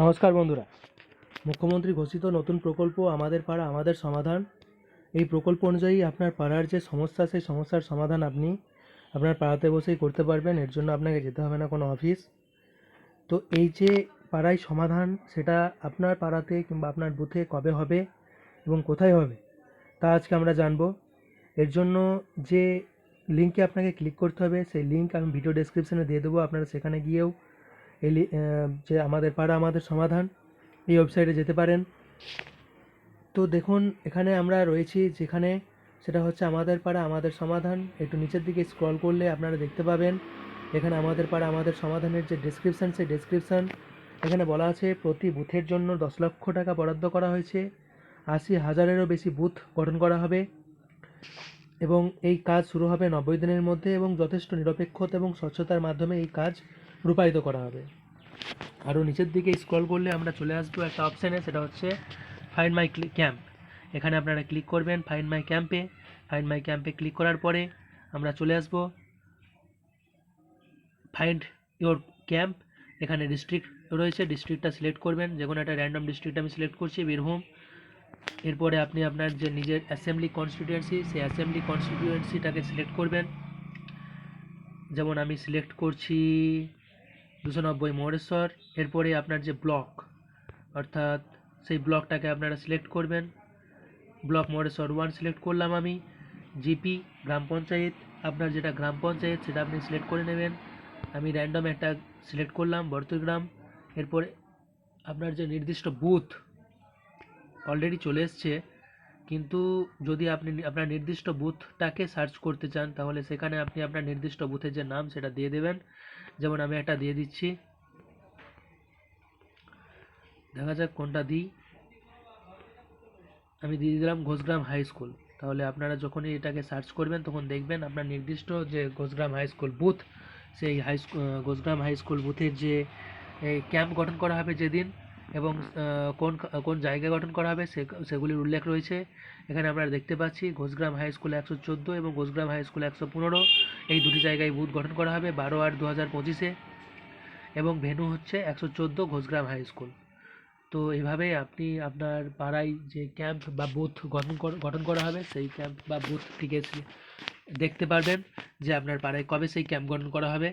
নমস্কার বন্ধুরা। মুখ্যমন্ত্রী ঘোষিত নতুন প্রকল্প আমাদের পাড়া, আমাদের সমাধান। এই প্রকল্প অনুযায়ী আপনার পাড়ার যে সমস্যা, সেই সমস্যার সমাধান আপনি আপনার পাড়াতে বসেই করতে পারবেন। এর জন্য আপনাকে যেতে হবে না কোনো অফিস। তো এই যে পাড়ায় সমাধান, সেটা আপনার পাড়াতে কিংবা আপনার বুথে কবে হবে এবং কোথায় হবে, তা আজকে আমরা জানব। এর জন্য যে লিঙ্কে আপনাকে ক্লিক করতে হবে, সেই লিঙ্ক আমি ভিডিও ডেসক্রিপশনে দিয়ে দেবো। আপনারা সেখানে গিয়েও এই লি- আহ, যে আমাদের পাড়া আমাদের সমাধান এই ওয়েবসাইটে যেতে পারেন। তো দেখুন এখানে আমরা রয়েছি যেখানে সেটা হচ্ছে আমাদের পাড়া আমাদের সমাধান। একটু নিচের দিকে স্ক্রল করলে আপনারা দেখতে পাবেন। এখানে আমাদের পাড়া আমাদের সমাধানের যে ডেসক্রিপশান সেই ডেসক্রিপশান এখানে বলা আছে প্রতি বুথের জন্য দশ লক্ষ টাকা বরাদ্দ করা হয়েছে। আশি হাজারেরও বেশি বুথ গঠন করা হবে। এবং এই কাজ শুরু হবে নব্বই দিনের মধ্যে এবং যথেষ্ট নিরপেক্ষতা এবং স্বচ্ছতার মাধ্যমে এই কাজ রূপায়িত করা হবে। আরও নিচের দিকে স্ক্রল করলে আমরা চলে আসব একটা অপশানে সেটা হচ্ছে ফাইন্ড মাই ক্যাম্প এখানে আপনারা ক্লিক করবেন ফাইন্ড মাই ক্যাম্পে ফাইন্ড মাই ক্যাম্পে ক্লিক করার পরে আমরা চলে আসব ফাইন্ড ইওর ক্যাম্প এখানে ডিস্ট্রিক্ট রয়েছে ডিস্ট্রিক্টটা সিলেক্ট করবেন। যে কোনো একটা র্যান্ডম ডিস্ট্রিক্ট আমি সিলেক্ট করছি, বীরভূম। এরপরে আপনি আপনার যে নিজের অ্যাসেম্বলি কনস্টিটিউয়েন্সি সেই অ্যাসেম্বলি কনস্টিটিউয়েন্সিটাকে সিলেক্ট করবেন। যেমন আমি সিলেক্ট করছি দুশো নব্বই মহেশ্বর এরপরে আপনার যে ব্লক, অর্থাৎ সেই ব্লকটাকে আপনারা সিলেক্ট করবেন। ব্লক মহেশ্বর ওয়ান সিলেক্ট করলাম আমি। জিপি গ্রাম পঞ্চায়েত, আপনার যেটা গ্রাম পঞ্চায়েত সেটা আপনি সিলেক্ট করে নেবেন। আমি র্যান্ডম একটা সিলেক্ট করলাম বর্তগ্রাম এরপরে আপনার যে নির্দিষ্ট বুথ অলরেডি চলে এসছে। কিন্তু যদি আপনি আপনার নির্দিষ্ট বুথটাকে সার্চ করতে চান, তাহলে সেখানে আপনি আপনার নির্দিষ্ট বুথের যে নাম, সেটা দিয়ে দেবেন। যেমন আমি একটা দিয়ে দিচ্ছি। দেখা যাক কোনটা দিই। আমি দিয়ে দিলাম ঘোষগ্রাম হাই স্কুল। তাহলে আপনারা যখনই এটাকে সার্চ করবেন, তখন দেখবেন আপনার নির্দিষ্ট যে ঘোষগ্রাম হাই স্কুল বুথ, সেই high school Ghoshgram high school বুথের যে ক্যাম্প গঠন করা হবে যেদিন এবং কোন কোন জায়গায় গঠন করা হবে সে সেগুলির উল্লেখ রয়েছে। এখানে আমরা দেখতে পাচ্ছি ঘোষগ্রাম হাই স্কুল একশো চোদ্দ এবং ঘোষগ্রাম হাই স্কুল একশো পনেরো। এই দুটি জায়গায় বুথ গঠন করা হবে বারো আট দু হাজার পঁচিশে এবং ভেন্যু হচ্ছে একশো চোদ্দ ঘোষগ্রাম হাই স্কুল। তো এইভাবে আপনি আপনার পাড়ায় যে ক্যাম্প বা বুথ গঠন গঠন করা হবে সেই ক্যাম্প বা বুথটিকে দেখতে পারবেন যে আপনার পাড়ায় কবে সেই ক্যাম্প গঠন করা হবে।